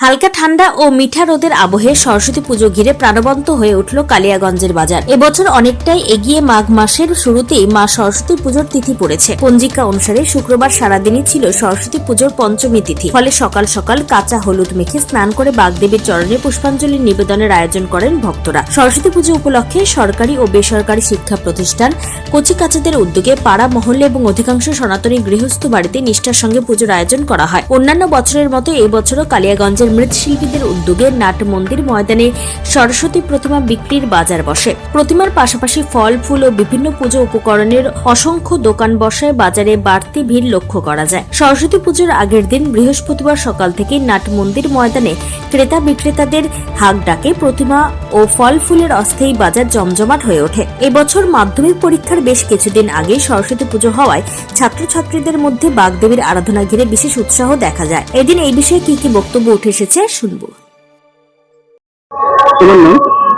হালকা ঠান্ডা ও মিঠা রোদের আবহে সরস্বতী পুজো ঘিরে প্রাণবন্ত হয়ে উঠল কালিয়াগঞ্জের বাজার। এবছর অনেকটাই এগিয়ে মাঘ মাসের শুরুতেই মা সরস্বতী পুজোর তিথি পড়েছে। পঞ্জিকা অনুসারে শুক্রবার সারাদিনই ছিল সরস্বতী পুজোর পঞ্চমী তিথি। ফলে সকাল সকাল কাঁচা হলুদ মেখে স্নান করে বাগদেবীর চরণে পুষ্পাঞ্জলি নিবেদনের আয়োজন করেন ভক্তরা। সরস্বতী পুজো উপলক্ষে সরকারি ও বেসরকারি শিক্ষা প্রতিষ্ঠান কচিকাচাদের উদ্যোগে পাড়া, মহল্লে এবং অধিকাংশ সনাতনী গৃহস্থ বাড়িতে নিষ্ঠার সঙ্গে পুজোর আয়োজন করা হয়। অন্যান্য বছরের মতো এবছরও কালিয়াগঞ্জের মৃৎশিল্পীদের উদ্যোগে নাট মন্দির ময়দানে সরস্বতী প্রতিমা বিক্রির বাজার বসে। প্রতিমার পাশাপাশি ফল, ফুল ও বিভিন্ন পুজো উপকরণের অসংখ্য দোকান বসায় বাজারে বাড়তি ভিড় লক্ষ্য করা যায়। সরস্বতী পুজোর আগের দিন বৃহস্পতিবার সকাল থেকে নাট মন্দির ময়দানে ক্রেতা বিক্রেতাদের হাক ডাকে প্রতিমা ও ফল ফুলের অস্থায়ী বাজার জমজমাট হয়ে ওঠে। এবছর মাধ্যমিক পরীক্ষার বেশ কিছুদিন আগে সরস্বতী পুজো হওয়ায় ছাত্রছাত্রীদের মধ্যে বাগদেবীর আরাধনা ঘিরে বিশেষ উৎসাহ দেখা যায়। এদিন এই বিষয়ে কি কি বক্তব্য উঠে এসেছে শুনব।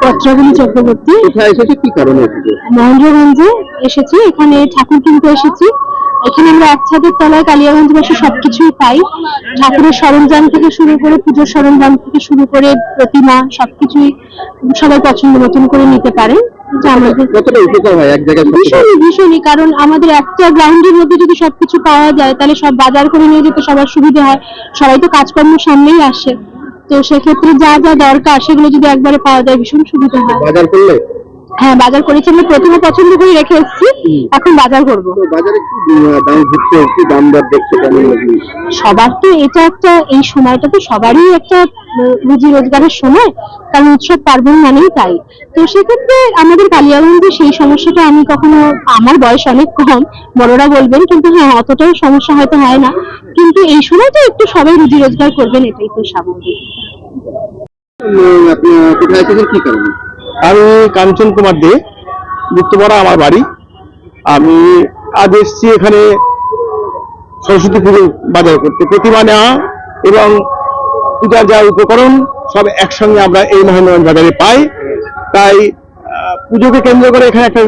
পত্রাবলী চক্রবর্তী এসেছে কি কারণে মহেন্দ্রগঞ্জে এসেছি এখানে ঠাকুর কিনতে এসেছি। এখানে আমরা এক ছাদের তলায় কালিয়াগঞ্জ কালিয়াগঞ্জবাসী সবকিছুই পাই। ঠাকুরের সরঞ্জাম থেকে শুরু করে পুজোর সরঞ্জাম থেকে শুরু করে প্রতিমা সবকিছুই সবাই পছন্দ মতন করে নিতে পারে? ভীষণই ভীষণই কারণ আমাদের একটা গ্রাউন্ডের মধ্যে যদি সবকিছু পাওয়া যায় তাহলে সব বাজার করে নিয়ে যেতে সবার সুবিধা হয়। সবাই তো কাজকর্ম সামনেই আসে। তো সেক্ষেত্রে যা যা দরকার সেগুলো যদি একবারে পাওয়া যায় ভীষণ সুবিধা হয়। বাজার করলে? হ্যাঁ বাজার করেছি। আমরা প্রথমে পছন্দ করে রেখে এসেছি। এখন বাজার করব। বাজারে কি দাম ঘুরছে কি দাম দর দেখছে কেমন সবার তো এটা একটা এই সময়টা তো সবারই একটা রুজি রোজগারের সময় কারণ উৎসব পার্বণ মানেই তাই। তো সেক্ষেত্রে আমাদের কালিয়াগঞ্জে সেই সমস্যাটা আমি কখনো আমার বয়স অনেক কম বড়রা বলবেন কিন্তু হ্যাঁ অতটাও সমস্যা হয়তো হয় না। কিন্তু এই সময়টা একটু সবাই রুজি রোজগার করবেন এটাই তো স্বাভাবিক। আপনি কোথায় এসেছেন? কি কারণে? আমি কাঞ্চন কুমার দে গুপ্তপাড়া আমার বাড়ি। আমি আজ এসেছি এখানে সরস্বতী পুজো বাজার করতে। প্রতিমা নেওয়া এবং পূজার যা উপকরণ সব একসঙ্গে আমরা এই মহেন্দ্রগঞ্জ বাজারে পাই। তাই পুজোকে কেন্দ্র করে এখানে একটা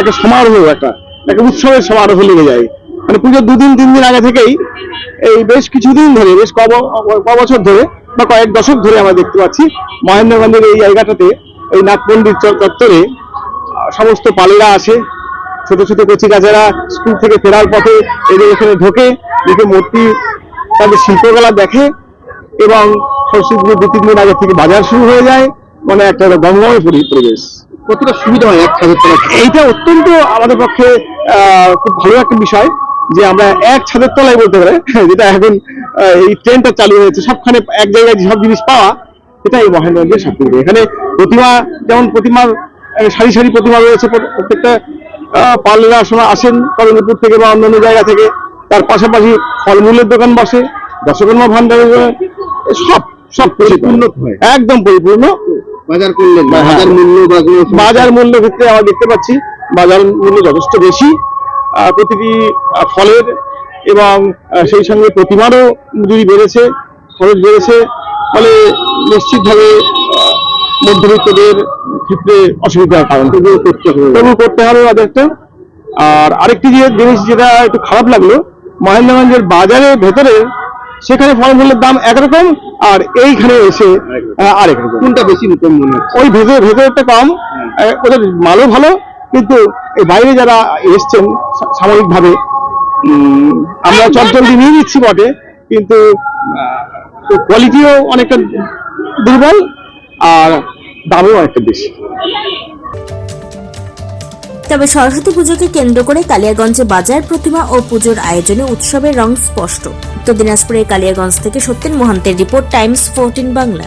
একটা সমারোহ একটা একটা উৎসবের সমারোহ লেগে যায়। মানে পুজোর দুদিন, তিন দিন আগে থেকেই এই বেশ কিছুদিন ধরে, বেশ ক বছর ধরে বা কয়েক দশক ধরে আমরা দেখতে পাচ্ছি মহেন্দ্রগঞ্জের এই জায়গাটাতে এই মন্দির চত্বরে সমস্ত পালেরা আসে ছোট ছোট কচি কাচারা স্কুল থেকে ফেরার পথে এদের এখানে ঢোকে দেখে মূর্তি তাদের শিল্পকলা দেখে এবং সরস্বতী দু তিন দিন আগে থেকে বাজার শুরু হয়ে যায় মানে একটা গঙ্গময় পরি- পরিবেশ। কতটা সুবিধা হয় এক ছাদের তলা এইটা অত্যন্ত আমাদের পক্ষে আহ, খুব ভালো একটা বিষয় যে আমরা এক ছাদের তলায় বলতে পারে যেটা এখন এই ট্রেনটা চালু হয়েছে সবখানে এক জায়গায় সব জিনিস পাওয়া এটা এই মহেন্দ্রগঞ্জের সাথে এখানে প্রতিমা যেমন প্রতিমার সারি সারি প্রতিমা রয়েছে প্র- প্রত্যেকটা পার্লারে আসলে আসেন কলমপুর থেকে বা অন্যান্য জায়গা থেকে তার পাশাপাশি ফলমূলের দোকান বসে দশকর্মা ভান্ডারের সব সব পরিপূর্ণ হয়। একদম পরিপূর্ণ বাজার করলেন হ্যাঁ। বাজার মূল্য কোনো সমস্যা? বাজার মূল্য ক্ষেত্রে আমরা দেখতে পাচ্ছি বাজার মূল্য যথেষ্ট বেশি প্রতিটি ফলের এবং সেই সঙ্গে প্রতিমারও মজুরি বেড়েছে খরচ বেড়েছে ফলে নিশ্চিতভাবে মধ্যবিত্তদের ক্ষেত্রে অসুবিধার কারণ। তবু করতে হবে বাজারটা। আর আরেকটি যে জিনিস যেটা একটু খারাপ লাগল মহেন্দ্রগঞ্জের বাজারের ভেতরে সেখানে ফলমূলের দাম একরকম আর এইখানে এসে আরেক রকম। কোনটা বেশি কম মনে ওই ভেতরে ভেতরটা কম। ওদের মালও ভালো কিন্তু এই বাইরে যারা এসছেন সাময়িকভাবে উম, আমরা চটজলদি নিয়ে নিচ্ছি বটে কিন্তু কোয়ালিটিও অনেকটা দুর্বল আর দামও অনেকটা বেশি। তবে সরস্বতী পুজোকে কেন্দ্র করে কালিয়াগঞ্জে বাজার প্রতিমা ও পুজোর আয়োজনে উৎসবের রং স্পষ্ট। উত্তর দিনাজপুরের কালিয়াগঞ্জ থেকে সত্যেন মহান্তের রিপোর্ট, টাইমস, ফোরটিন বাংলা।